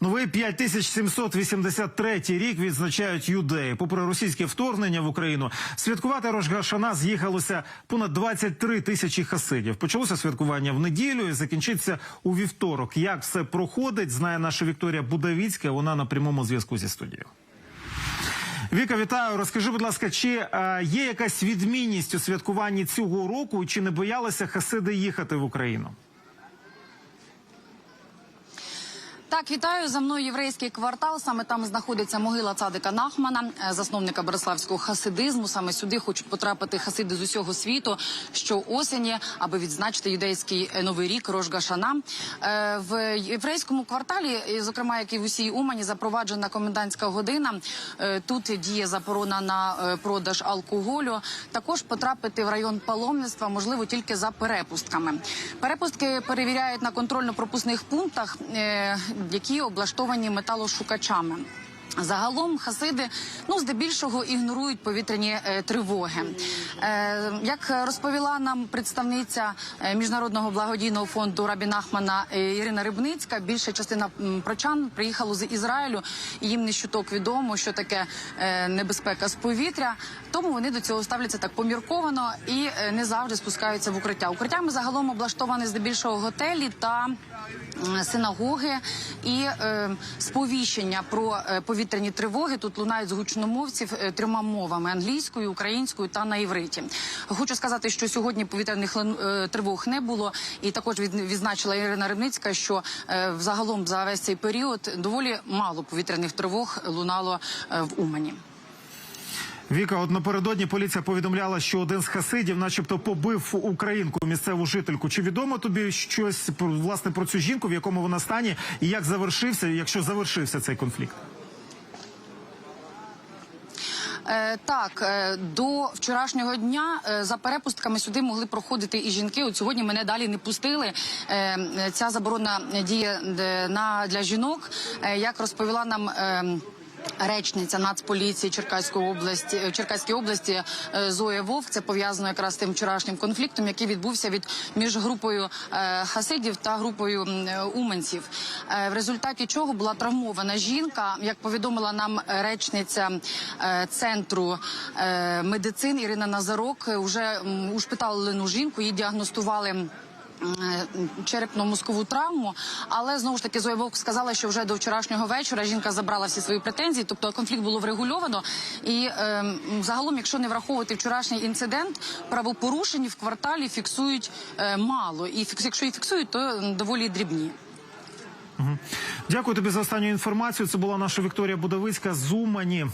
Новий 5783 рік відзначають юдеї. Попри російське вторгнення в Україну, святкувати Рожгашана з'їхалося понад 23 тисячі хасидів. Почалося святкування в неділю і закінчиться у вівторок. Як все проходить, знає наша Вікторія Будавіцька. Вона на прямому зв'язку зі студією. Віка, вітаю. Розкажи, будь ласка, чи е, є якась відмінність у святкуванні цього року, чи не боялися хасиди їхати в Україну? Так, вітаю за мною єврейський квартал. Саме там знаходиться могила цадика Нахмана, е, засновника Бориславського хасидизму. Саме сюди хочуть потрапити хасиди з усього світу, що осені, аби відзначити юдейський е, новий рік Рожгашана. Е, В єврейському кварталі, зокрема, як і в усій Умані, запроваджена комендантська година. Тут діє заборона на продаж алкоголю. Також потрапити в район паломництва можливо тільки за перепустками. Перепустки перевіряють на контрольно-пропускних пунктах, які облаштовані металошукачами. Загалом хасиди ну здебільшого ігнорують повітряні е, тривоги. Е, як розповіла нам представниця е, міжнародного благодійного фонду Рабі Нахмана е, Ірина Рибницька, більша частина прочан приїхало з Ізраїлю, і їм не щуток відомо, що таке е, небезпека з повітря. Тому вони до цього ставляться так помірковано і е, не завжди спускаються в укриття. Укриттями загалом облаштовані здебільшого готелі та м, синагоги і е, сповіщення про е, повітряні тривоги тут лунають з гучномовців е, трьома мовами: англійською, українською та на івриті. Хочу сказати, що сьогодні повітряних е, тривог не було, і також відзначила Ірина Рибницька, що е, взагалом за весь цей період доволі мало повітряних тривог лунало в Умані. Віка, от напередодні поліція повідомляла, що один з хасидів, начебто, побив українку, місцеву жительку. Чи відомо тобі щось власне про цю жінку, в якому вона стані, і як завершився, якщо завершився цей конфлікт? Е, так, е, до вчорашнього дня е, за перепустками сюди могли проходити і жінки. От сьогодні мене далі не пустили. Ця заборона діє на для жінок. Як розповіла нам. Речниця Нацполіції Черкаської області е, Черкаської області е, Зоя Вовк. Це пов'язано якраз тим вчорашнім конфліктом, який відбувся від між групою е, хасидів та групою уманців. В результаті чого була травмована жінка. Як повідомила нам речниця центру медицини Ірина Назарок, е, вже м, ушпиталили жінку, її діагностували. Е, Черепно-мозкову травму, але знову ж таки Зоя Вовк сказала, що вже до вчорашнього вечора жінка забрала всі свої претензії, тобто конфлікт було врегульовано. І е, загалом, якщо не враховувати вчорашній інцидент, правопорушень в кварталі фіксують е, мало, і якщо і фіксують, то доволі дрібні. Дякую тобі за останню інформацію. Це була наша Вікторія Будовицька з Умані.